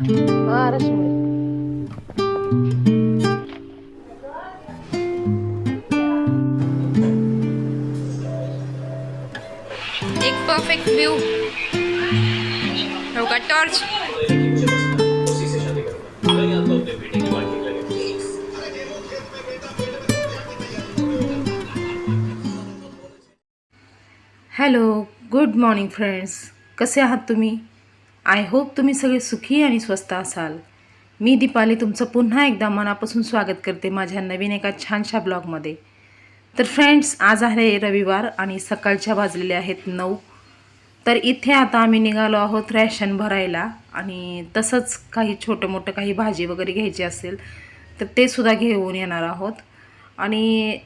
हा एक perfect view हो का torch hello good morning friends कसे आहात तुम्ही? आय होप तुम्ही सगळे सुखी आणि स्वस्त असाल. मी दीपाली तुमचं पुन्हा एकदा मनापासून स्वागत करते माझ्या नवीन एका छानशा ब्लॉगमध्ये. तर फ्रेंड्स आज आहे रविवार आणि सकाळच्या वाजलेल्या आहेत नऊ. तर इथे आता आम्ही निघालो आहोत रॅशन भरायला आणि तसंच काही छोटं मोठं काही भाजी वगैरे घ्यायची असेल तर ते सुद्धा घेऊन येणार आहोत. आणि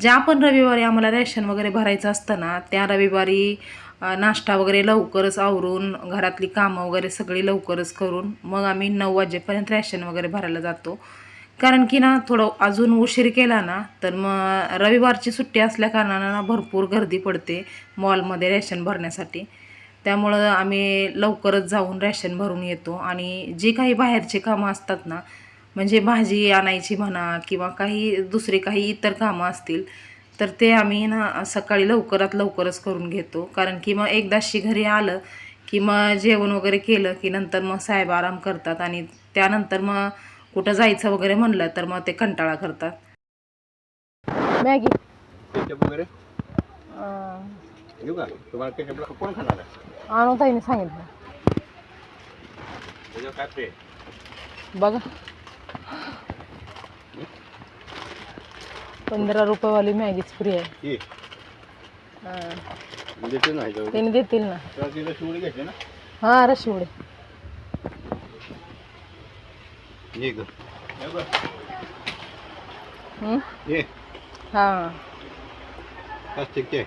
ज्या पण रविवारी आम्हाला रॅशन वगैरे भरायचं असतं ना त्या रविवारी नाश्ता वगैरे लवकरच आवरून घरातली कामं वगैरे सगळी लवकरच करून मग आम्ही नऊ वाजेपर्यंत रॅशन वगैरे भरायला जातो. कारण की ना थोडं अजून उशीर केला ना तर मग रविवारची सुट्टी असल्याकारणानं ना भरपूर गर्दी पडते मॉलमध्ये रॅशन भरण्यासाठी. त्यामुळं आम्ही लवकरच जाऊन रॅशन भरून येतो आणि जी काही बाहेरची कामं असतात ना म्हणजे भाजी आणायची म्हणा किंवा काही दुसरी काही इतर कामं असतील तर ते आम्ही ना सकाळी लवकरात लवकरच करून घेतो. कारण की मग एकदाशी घरी आलं की मग जेवण वगैरे केलं की नंतर मग साहेब आराम करतात आणि त्यानंतर मग कुठं जायचं वगैरे म्हणलं तर मग ते कंटाळा करतात. मॅगी. आणूताईने सांगितलं. बघा. पंधरा रुपयेवाली मॅगीच फ्री आहे. ये. देते त्याने देतील ना. तेव्हा तिला शिवडी ना? हा रशिवडे ये ग. ये ग. हं? ये. हा. प्लास्टिकचे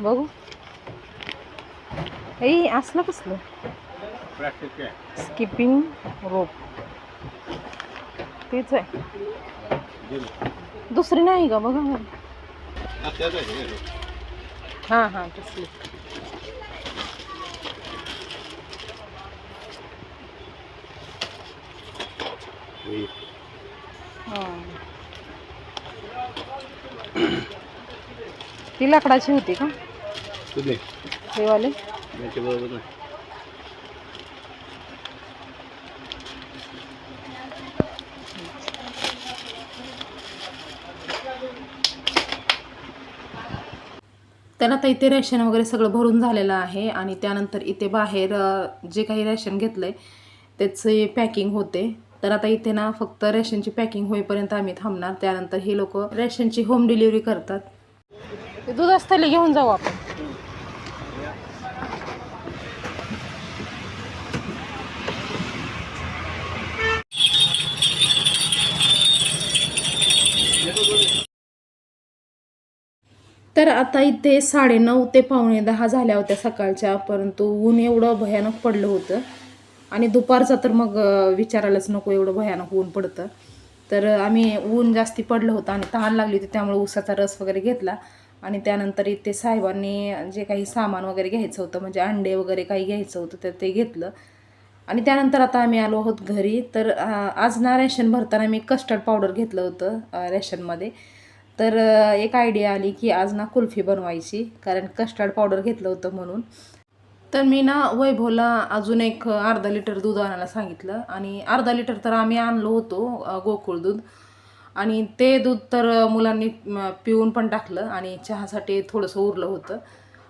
बघू. असलं कसलं? प्लास्टिकचे स्किपिंग रोप तेच आहे. दुसरी नाही का? बघा. हा हा तसली. ती लाकडाची होती का? हे वाले? तर आता इथे रेशन वगैरे सगळं भरून झालेलं आहे आणि त्यानंतर इथे बाहेर जे काही रेशन घेतलं आहे त्याचे पॅकिंग होते. तर आता इथे ना फक्त रेशनची पॅकिंग होईपर्यंत आम्ही थांबणार. त्यानंतर हे लोक रेशनची होम डिलिव्हरी करतात. ते दूध असताना घेऊन जाऊ आपण. तर आता इथे साडेनऊ ते पावणे दहा झाल्या होत्या सकाळच्या परंतु ऊन एवढं भयानक पडलं होतं. आणि दुपारचा तर मग विचारायलाच नको एवढं भयानक ऊन पडतं. तर आम्ही ऊन जास्ती पडलं होतं आणि तहान लागली होती त्यामुळे ऊसाचा रस वगैरे घेतला. आणि त्यानंतर इथे साहेबांनी जे काही सामान वगैरे घ्यायचं होतं म्हणजे अंडे वगैरे काही घ्यायचं होतं तर ते घेतलं. आणि त्यानंतर आता आम्ही आलो आहोत घरी. तर आज ना रेशन भरताना मी कस्टर्ड पावडर घेतलं होतं रेशनमध्ये. तर एक आयडिया आली की आज ना कुल्फी बनवायची कारण कस्टर्ड पावडर घेतलं होतं म्हणून. तर मी ना वैभवला अजून एक अर्धा लिटर दूध आणायला सांगितलं आणि अर्धा लिटर तर आम्ही आणलो होतो गोकुळ दूध. आणि ते दूध तर मुलांनी पिऊन पण टाकलं आणि चहासाठी थोडंसं उरलं होतं.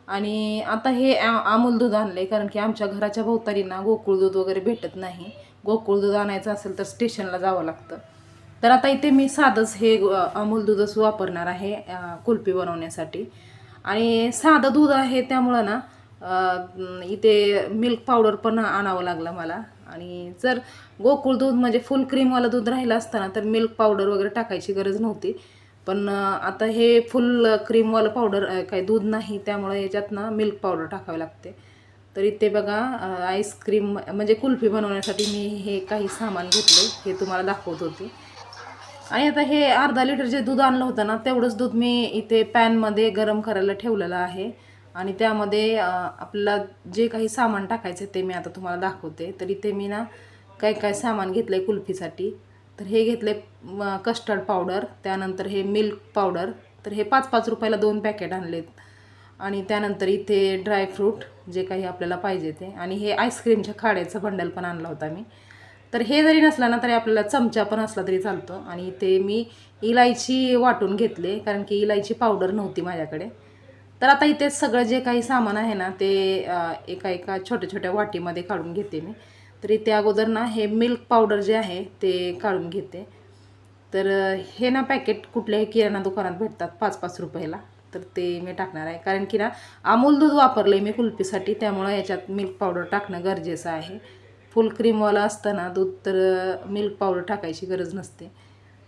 आणि आता हे अमूल दूध आणलं कारण की आमच्या घराच्या भोवताली ना गोकुळ दूध वगैरे भेटत नाही. गोकुळ दूध आणायचं असेल तर स्टेशनला जावं लागतं. तर आता इथे मी साधंच हे अमूल दूधच वापरणार आहे कुल्फी बनवण्यासाठी. आणि साधं दूध आहे त्यामुळं ना इथे मिल्क पावडर पण आणावं लागलं मला. आणि जर गोकुळ दूध म्हणजे फुल क्रीमवालं दूध राहिलं असताना तर मिल्क पावडर वगैरे टाकायची गरज नव्हती. पण आता हे फुल क्रीमवालं पावडर काही दूध नाही त्यामुळे याच्यात ना मिल्क पावडर टाकावी लागते. तर इथे बघा आईस्क्रीम म्हणजे कुल्फी बनवण्यासाठी मी हे काही सामान घेतलं हे तुम्हाला दाखवत होते. आणि आता हे अर्धा लिटर जे दूध आणलं होतं ना तेवढंच दूध मी इथे पॅनमध्ये गरम करायला ठेवलेलं आहे. आणि त्यामध्ये आपल्याला जे काही सामान टाकायचं ते मी आता तुम्हाला दाखवते. तर इथे मी ना काय काय सामान घेतलं आहे कुल्फीसाठी. तर हे घेतले कस्टर्ड पावडर त्यानंतर हे मिल्क पावडर तर हे पाच पाच रुपयाला दोन पॅकेट आणलेत. आणि त्यानंतर इथे ड्रायफ्रूट जे काही आपल्याला पाहिजे ते. आणि हे आईस्क्रीमच्या खाड्याचं बंडल पण आणला होता मी तर हे जरी नसलं ना तरी आपल्याला चमचा पण असला तरी चालतो. आणि इथे मी इलायची वाटून घेतले कारण की इलायची पावडर नव्हती माझ्याकडे. तर आता इथे सगळं जे काही सामान आहे ना ते एका एका छोट्या छोट्या वाटीमध्ये काढून घेते मी. तर इथे अगोदर ना हे मिल्क पावडर जे आहे ते काढून घेते. तर हे ना पॅकेट कुठल्याही किराणा दुकानात भेटतात पाच पाच रुपयाला. तर ते मी टाकणार आहे. कारण की ना अमूल दूध वापरलं आहे मी कुल्फीसाठी त्यामुळं याच्यात मिल्क पावडर टाकणं गरजेचं आहे. फुल क्रीमवालं असतं ना दूध तर मिल्क पावडर टाकायची गरज नसते.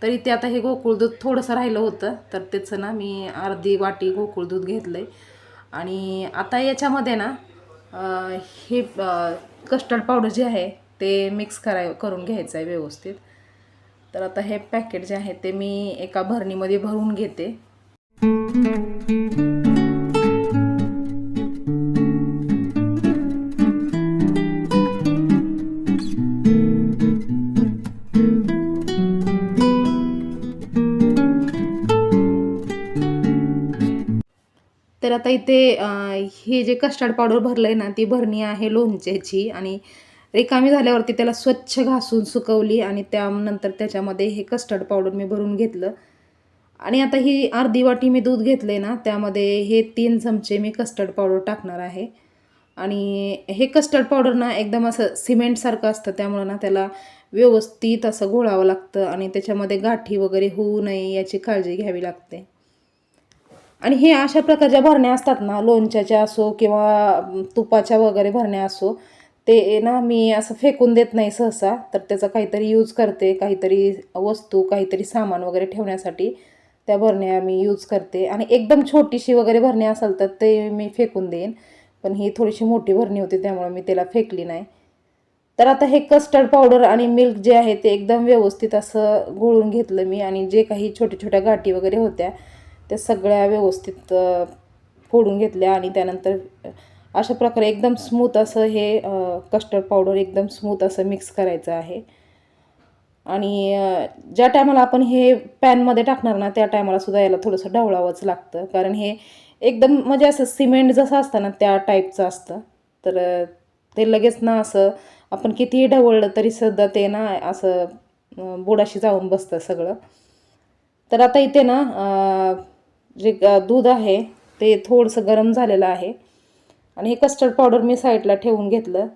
तरी ते आता हे गोकुळ दूध थोडंसं राहिलं होतं तर त्याचं ना मी अर्धी वाटी गोकुळ दूध घेतलं आहे आणि आता याच्यामध्ये ना हे कस्टर्ड पावडर जे आहे ते मिक्स कराय करून घ्यायचं आहे व्यवस्थित. तर आता हे पॅकेट जे आहे ते मी एका भरणीमध्ये भरून घेते. तर आता इथे हे जे कस्टर्ड पावडर भरलं आहे ना ती भरणी आहे लोणच्याची आणि रिकामी झाल्यावरती त्याला स्वच्छ घासून सुकवली आणि त्यानंतर त्याच्यामध्ये हे कस्टर्ड पावडर मी भरून घेतलं. आणि आता ही अर्धी वाटी मी दूध घेतले ना त्यामध्ये हे तीन चमचे मी कस्टर्ड पावडर टाकणार आहे. आणि हे कस्टर्ड पावडर ना एकदम असं सिमेंटसारखं असतं त्यामुळं ना त्याला व्यवस्थित असं घोळावं लागतं आणि त्याच्यामध्ये गाठी वगैरे होऊ नये याची काळजी घ्यावी लागते. आणि हे अशा प्रकारच्या भरण्या असतात ना लोणच्याच्या असो किंवा तुपाच्या वगैरे भरण्या असो ते ना मी असं फेकून देत नाही सहसा तर त्याचा काहीतरी यूज करते काहीतरी वस्तू काहीतरी सामान वगैरे ठेवण्यासाठी त्या भरण्या मी यूज करते. आणि एकदम छोटीशी वगैरे भरणी असेल तर ते मी फेकून देईन पण ही थोडीशी मोठी भरणी होती त्यामुळे मी त्याला फेकली नाही. तर आता हे कस्टर्ड पावडर आणि मिल्क जे आहे ते एकदम व्यवस्थित असं गोळून घेतलं मी आणि जे काही छोट्या छोट्या गाठी वगैरे होत्या त्या सगळ्या व्यवस्थित फोडून घेतल्या आणि त्यानंतर अशा प्रकारे एकदम स्मूथ असं हे कस्टर्ड पावडर एकदम स्मूथ असं मिक्स करायचं आहे. आणि ज्या टायमाला आपण हे पॅनमध्ये टाकणार ना त्या टायमाला सुद्धा याला थोडंसं ढवळावंच लागतं. कारण हे एकदम म्हणजे असं सिमेंट जसं असतं ना त्या टाईपचं असतं. तर ते लगेच ना असं आपण कितीही ढवळलं तरी सुद्धा ते ना असं बुडाशी जाऊन बसतं सगळं. तर आता इथे ना जे दूध आहे ते थोडंसं गरम झालेलं आहे. आणि हे कस्टर्ड पावडर मी साईडला ठेवून घेतलं.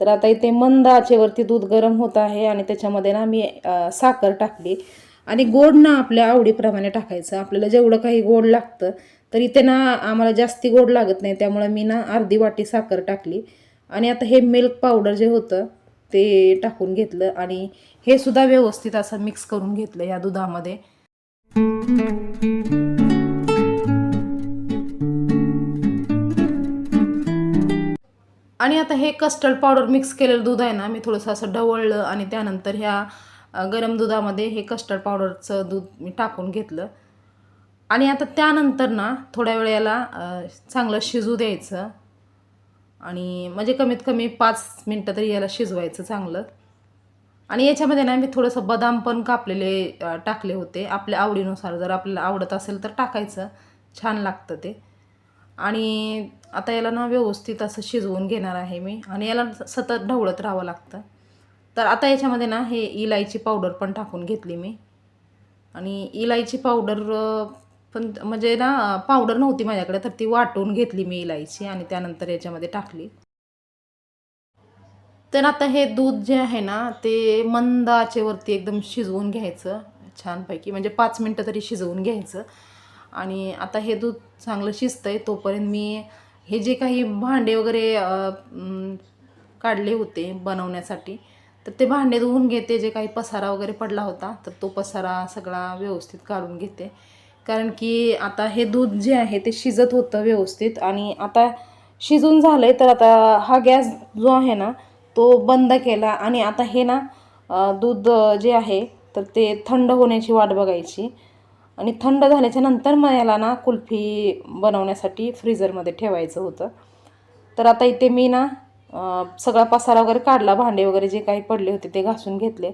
तर आता इथे मंद आचेवरती दूध गरम होत आहे आणि त्याच्यामध्ये ना मी साखर टाकली. आणि गोड ना आपल्या आवडीप्रमाणे टाकायचं. आपल्याला जेवढं काही गोड लागतं तर इथे ना आम्हाला जास्ती गोड लागत नाही. त्यामुळे मी ना अर्धी वाटी साखर टाकली. आणि आता हे मिल्क पावडर जे होतं ते टाकून घेतलं. आणि हे सुद्धा व्यवस्थित असं मिक्स करून घेतलं या दुधामध्ये. आणि आता हे कस्टर्ड पावडर मिक्स केलेलं दूध आहे ना मी थोडंसं असं ढवळलं आणि त्यानंतर ह्या गरम दुधामध्ये हे कस्टर्ड पावडरचं दूध मी टाकून घेतलं. आणि आता त्यानंतर ना थोड्या वेळेला चांगलं शिजू द्यायचं. आणि म्हणजे कमीत कमी पाच मिनटं तरी याला शिजवायचं चांगलं. आणि याच्यामध्ये ना मी थोडंसं बदाम पण कापलेले टाकले होते. आपल्या आवडीनुसार जर आपल्याला आवडत असेल तर टाकायचं. छान लागतं ते. आणि आता याला ना व्यवस्थित असं शिजवून घेणार आहे मी आणि याला सतत ढवळत राहावं लागतं. तर आता याच्यामध्ये ना हे इलायची पावडर पण टाकून घेतली मी. आणि इलायची पावडर पण म्हणजे ना पावडर नव्हती माझ्याकडे तर ती वाटून घेतली मी इलायची आणि त्यानंतर याच्यामध्ये टाकली. तर आता हे दूध जे आहे ना ते मंद आचेवरती एकदम शिजवून घ्यायचं. छानपैकी म्हणजे पाच मिनटं तरी शिजवून घ्यायचं. आणि आता हे दूध चांगलं शिजतं आहे तोपर्यंत मी हे जे काही भांडे वगैरे काढले होते बनवण्यासाठी तर ते भांडे धुवून घेते. जे काही पसारा वगैरे पडला होता तर तो पसारा सगळा व्यवस्थित काढून घेते. कारण की आता हे दूध जे आहे ते शिजत होतं व्यवस्थित. आणि आता शिजून झालं आहे तर आता हा गॅस जो आहे ना तो बंद केला. आणि आता हे ना दूध जे आहे तर ते थंड होण्याची वाट बघायची. आणि थंड झाल्याच्यानंतर मग याला ना कुल्फी बनवण्यासाठी फ्रीजरमध्ये ठेवायचं होतं. तर आता इथे मी ना सगळा पसारा वगैरे काढला भांडे वगैरे जे काही पडले होते ते घासून घेतले.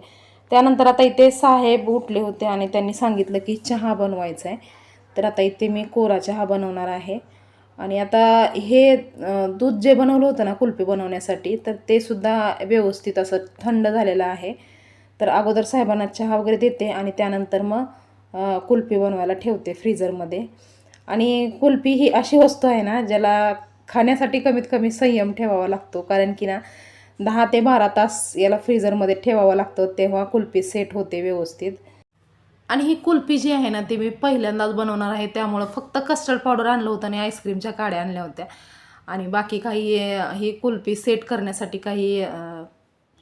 त्यानंतर आता इथे साहेब उठले होते आणि त्यांनी सांगितलं की चहा बनवायचा आहे तर आता इथे मी कोरा चहा बनवणार आहे. आणि आता हे दूध जे बनवलं होतं ना कुल्फी बनवण्यासाठी तर ते सुद्धा व्यवस्थित असं थंड झालेलं आहे. तर अगोदर साहेबांना चहा वगैरे देते आणि त्यानंतर मग कुल्फी बनवायला ठेवते फ्रीजरमध्ये. आणि कुल्फी ही अशी वस्तू आहे ना ज्याला खाण्यासाठी कमीत कमी संयम ठेवावा लागतो. कारण की ना दहा ते बारा तास याला फ्रीजरमध्ये ठेवावं लागतं तेव्हा कुल्फी सेट होते व्यवस्थित. आणि ही कुल्फी जी आहे ना ती मी पहिल्यांदाच बनवणार आहे. त्यामुळं फक्त कस्टर्ड पावडर आणलं होतं आणि आईस्क्रीमच्या काड्या आणल्या होत्या. आणि बाकी काही ही कुल्फी सेट करण्यासाठी काही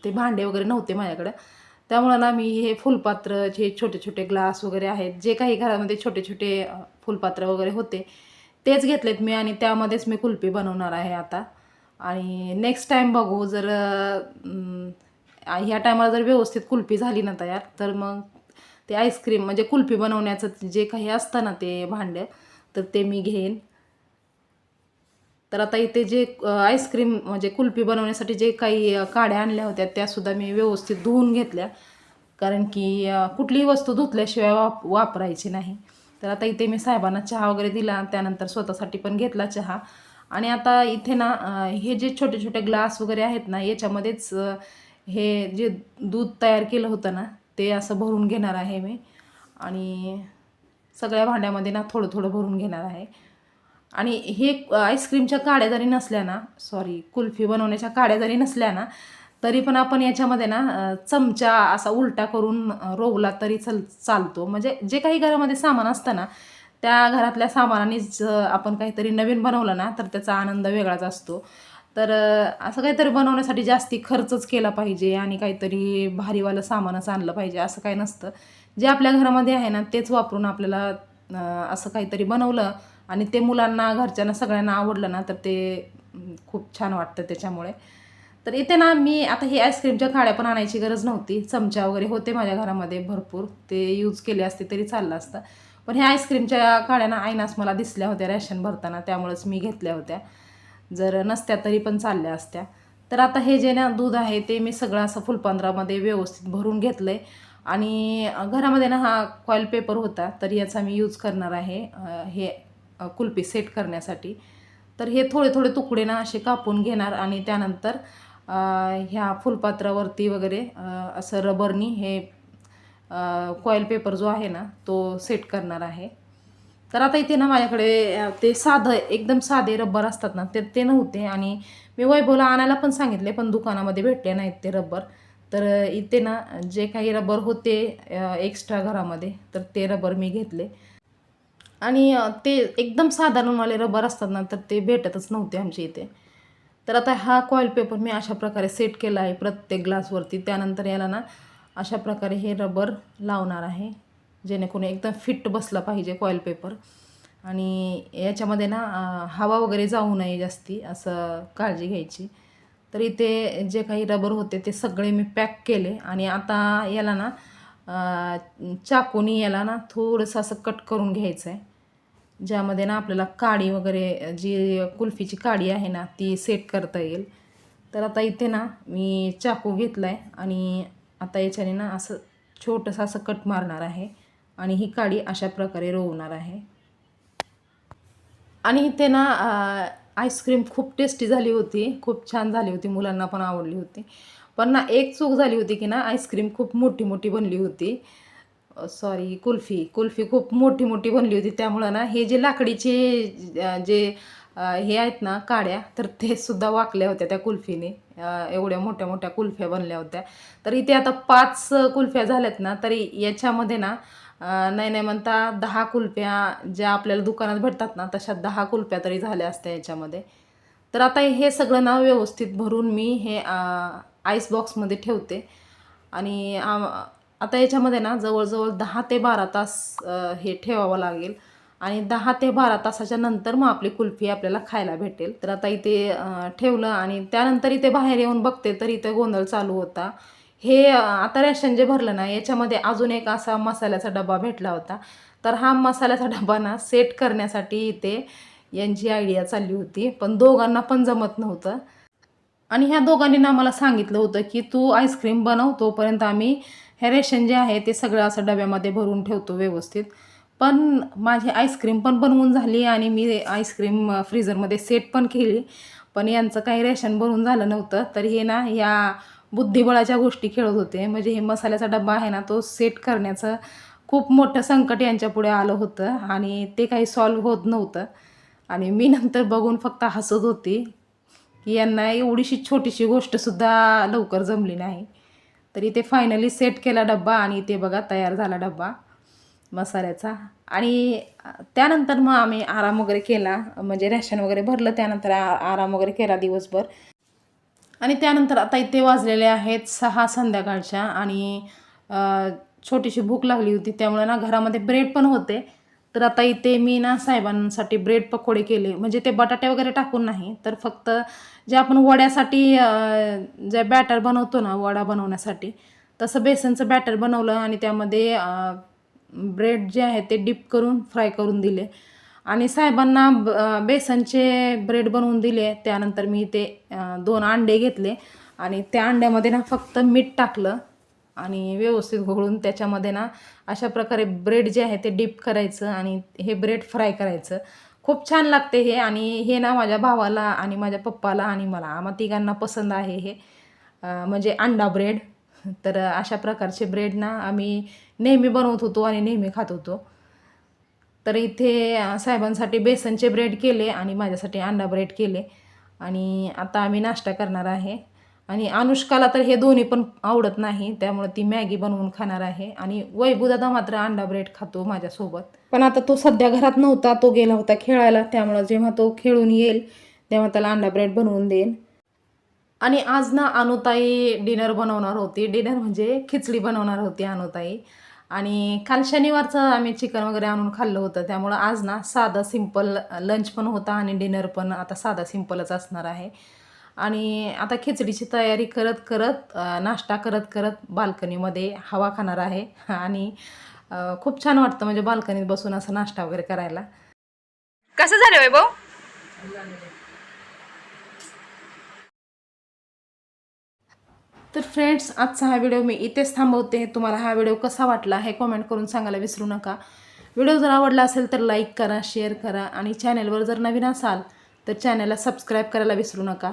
ते भांडे वगैरे नव्हते माझ्याकडं. त्यामुळं ना मी हे फुलपात्र जे छोटे छोटे ग्लास वगैरे आहेत जे काही घरामध्ये छोटे छोटे फुलपात्र वगैरे होते तेच घेतलेत मी आणि त्यामध्येच मी कुल्फी बनवणार आहे आता. आणि नेक्स्ट टाईम बघू जर ह्या टायमाला जर व्यवस्थित कुल्फी झाली ना तयार तर मग ते आईस्क्रीम म्हणजे कुल्फी बनवण्याचं जे काही असतं ना ते भांडं तर ते मी घेईन. तर आता इथे जे आईस्क्रीम म्हणजे कुल्फी बनवण्यासाठी जे काही काड्या आणल्या होत्या त्यासुद्धा मी व्यवस्थित धुवून घेतल्या. कारण की कुठलीही वस्तू धुतल्याशिवाय वाप वापरायची नाही. तर आता इथे मी साहेबांना चहा वगैरे दिला त्यानंतर स्वतःसाठी पण घेतला चहा. आणि आता इथे ना हे जे छोटे छोटे ग्लास वगैरे आहेत ना याच्यामध्येच हे जे दूध तयार केलं होतं ना ते असं भरून घेणार आहे मी. आणि सगळ्या भांड्यामध्ये ना थोडं थोडं भरून घेणार आहे. आणि हे आईस्क्रीमच्या काड्या जरी नसल्या ना सॉरी कुल्फी बनवण्याच्या काड्या जरी नसल्या ना तरी पण आपण याच्यामध्ये ना चमचा असा उलटा करून रोवला तरी चल चालतो. म्हणजे जे काही घरामध्ये सामान असतं ना त्या घरातल्या सामानानेच आपण काहीतरी नवीन बनवलं ना तर त्याचा आनंद वेगळाच असतो. तर असं काहीतरी बनवण्यासाठी जास्ती खर्चच केला पाहिजे आणि काहीतरी भारीवालं सामानच आणलं पाहिजे असं काही नसतं. जे आपल्या घरामध्ये आहे ना तेच वापरून आपल्याला असं काहीतरी बनवलं आणि ते मुलांना घरच्यांना सगळ्यांना आवडलं ना तर ते खूप छान वाटतं त्याच्यामुळे. तर इथे ना मी आता हे आईस्क्रीमच्या काड्या पण आणायची गरज नव्हती. चमचा वगैरे होते माझ्या घरामध्ये भरपूर. ते यूज केले असते तरी चाललं असतं. पण ह्या आईस्क्रीमच्या काड्या ना मला दिसल्या होत्या रॅशन भरताना. त्यामुळेच मी घेतल्या होत्या. जर नसत्या तरी पण चालल्या असत्या. तर आता हे जे ना दूध आहे ते मी सगळं असं फुलपांजरामध्ये व्यवस्थित भरून घेतलं आहे आणि घरामध्ये ना हा कॉईल पेपर होता तर याचा मी यूज करणार आहे. हे कुल्फी सेट करण्यासाठी. तर हे थोडे थोडे तुकडे ना असे कापून घेणार आणि त्यानंतर ह्या फुलपात्रावरती वगैरे असं रबरनी हे कॉईल पेपर जो आहे ना तो सेट करणार आहे. तर आता इथे ना माझ्याकडे ते साधं एकदम साधे रबर असतात ना ते ते नव्हते आणि मी वैभवला आणायला पण सांगितले पण दुकानामध्ये भेटले नाहीत ते रबर. तर इथे ना जे काही रबर होते एक्स्ट्रा घरामध्ये तर ते रबर मी घेतले. आणि ते एकदम साधारणवाले रबर असतात ना तर ते भेटतच नव्हते आमच्या इथे. तर आता हा कॉईल पेपर मी अशा प्रकारे सेट केला आहे प्रत्येक ग्लासवरती त्यानंतर याला ना अशा प्रकारे हे रबर लावणार आहे जेणेकरून एकदम फिट बसला पाहिजे कॉईल पेपर आणि याच्यामध्ये ना हवा वगैरे जाऊ नये जास्ती असं काळजी घ्यायची. तर इथे जे काही रबर होते ते सगळे मी पॅक केले. आणि आता याला ना चाकूनी याला ना थोडंसं असं कट करून घ्यायचं आहे ज्यामध्ये ना आपल्याला काडी वगैरे जी कुल्फीची काडी आहे ना ती सेट करता येईल. तर आता इथे ना मी चाकू घेतला आहे आणि आता याच्याने ना असं छोटंसं असं कट मारणार आहे. आणि ही काडी अशा प्रकारे रोवणार आहे. आणि इथे ना आईस्क्रीम खूप टेस्टी झाली होती. खूप छान झाली होती. मुलांना पण आवडली होती. पण ना एक चूक झाली होती की ना आईस्क्रीम खूप मोठी मोठी बनली होती. सॉरी कुल्फी. कुल्फी खूप मोठी मोठी बनली होती. त्यामुळं ना हे जे लाकडीचे जे हे आहेत ना काड्या तर ते सुद्धा वाकल्या होत्या त्या कुल्फीने. एवढ्या मोठ्या मोठ्या कुल्फ्या बनल्या होत्या. तर इथे आता पाच कुल्फ्या झाल्यात ना तरी याच्यामध्ये ना नाही नाही म्हणता दहा कुल्फ्या ज्या आपल्याला दुकानात भेटतात ना तशा दहा कुल्फ्या तरी झाल्या असत्या याच्यामध्ये. तर आता हे सगळं ना व्यवस्थित भरून मी हे आईस बॉक्समध्ये ठेवते. आणि आता याच्यामध्ये ना जवळजवळ दहा ते बारा तास हे ठेवावं लागेल. आणि दहा ते बारा तासाच्या नंतर मग आपली कुल्फी आपल्याला खायला भेटेल. तर आता इथे ठेवलं आणि त्यानंतर इथे बाहेर येऊन बघते तर इथे गोंधळ चालू होता. हे आता रेशन जे भरलं ना याच्यामध्ये अजून एक असा मसाल्याचा डबा भेटला होता. तर हा मसाल्याचा डबा ना सेट करण्यासाठी इथे यांची आयडिया चालली होती पण दोघांना पण जमत नव्हतं. आणि ह्या दोघांनी ना मला सांगितलं होतं की तू आईस्क्रीम बनव तोपर्यंत आम्ही हे रेशन जे आहे ते सगळं असं डब्यामध्ये भरून ठेवतो व्यवस्थित. पण माझी आईस्क्रीम पण बनवून झाली आणि मी आईस्क्रीम फ्रीजरमध्ये सेट पण केली. पण यांचं काही रेशन बनवून झालं नव्हतं. तर हे ना या बुद्धिबळाच्या गोष्टी खेळत होते. म्हणजे हे मसाल्याचा डब्बा आहे ना तो सेट करण्याचं खूप मोठं संकट यांच्यापुढे आलं होतं. आणि ते काही सॉल्व होत नव्हतं. आणि मी नंतर बघून फक्त हसत होती की यांना एवढीशी छोटीशी गोष्टसुद्धा लवकर जमली नाही. तरी ते फायनली सेट केला डब्बा आणि इथे बघा तयार झाला डब्बा मसाल्याचा. आणि त्यानंतर मग आम्ही आराम वगैरे केला म्हणजे रॅशन वगैरे भरलं त्यानंतर आ आराम वगैरे केला दिवसभर. आणि त्यानंतर आता इथे वाजलेले आहेत सहा संध्याकाळच्या आणि छोटीशी भूक लागली होती त्यामुळे ना घरामध्ये ब्रेड पण होते. तर आता इथे मी ना साहेबांसाठी ब्रेड पकोडे केले. म्हणजे ते बटाटे वगैरे टाकून नाही तर फक्त जे आपण वड्यासाठी जे बॅटर बनवतो ना वडा बनवण्यासाठी तसं बेसनचं बॅटर बनवलं आणि त्यामध्ये ब्रेड जे आहे ते डिप करून फ्राय करून दिले. आणि साहेबांना ब- बेसनचे ब्रेड बनवून दिले. त्यानंतर मी ते दोन अंडे घेतले. आणि त्या अंड्यामध्ये ना फक्त मीठ टाकलं आणि व्यवस्थित घोळून त्याच्यामध्ये ना अशा प्रकारे ब्रेड जे आहे ते डिप करायचं आणि हे ब्रेड फ्राय करायचं. खूप छान लागते हे आणि हे ना माझ्या भावाला आणि माझ्या पप्पाला आणि मला आम्हा तिघांना पसंत आहे हे. म्हणजे अंडा ब्रेड. तर अशा प्रकारचे ब्रेड ना आम्ही नेहमी बनवत होतो आणि नेहमी खात होतो. तर इथे साहेबांसाठी बेसनचे ब्रेड केले आणि माझ्यासाठी अंडा ब्रेड केले. आणि आता आम्ही नाश्ता करणार आहे. आणि अनुष्काला तर हे दोन्ही पण आवडत नाही त्यामुळे ती मॅगी बनवून खाणार आहे. आणि वैभूदादा मात्र अंडा ब्रेड खातो माझ्यासोबत. पण आता तो सध्या घरात नव्हता तो गेला होता खेळायला. त्यामुळं जेव्हा तो खेळून येईल तेव्हा त्याला अंडा ब्रेड बनवून देईन. आणि आज ना अनुताई डिनर बनवणार होती. डिनर म्हणजे खिचडी बनवणार होती अनुताई. आणि काल शनिवारचं आम्ही चिकन वगैरे आणून खाल्लं होतं. त्यामुळं आज ना साधं सिंपल लंच पण होता आणि डिनर पण आता साधा सिम्पलच असणार आहे. आणि आता खिचडीची तयारी करत करत नाश्ता करत करत बाल्कनीमध्ये हवा खाणार आहे. आणि खूप छान वाटतं म्हणजे बाल्कनीत बसून असं नाश्ता वगैरे करायला. कसं झालं वैभव? तर फ्रेंड्स आजचा हा व्हिडिओ मी इथेच थांबवते. तुम्हाला हा व्हिडिओ कसा वाटला हे कमेंट करून सांगायला विसरू नका. व्हिडिओ जर आवडला असेल तर लाईक करा शेअर करा आणि चॅनलवर जर नवीन असाल तर चॅनलला सबस्क्राईब करायला विसरू नका.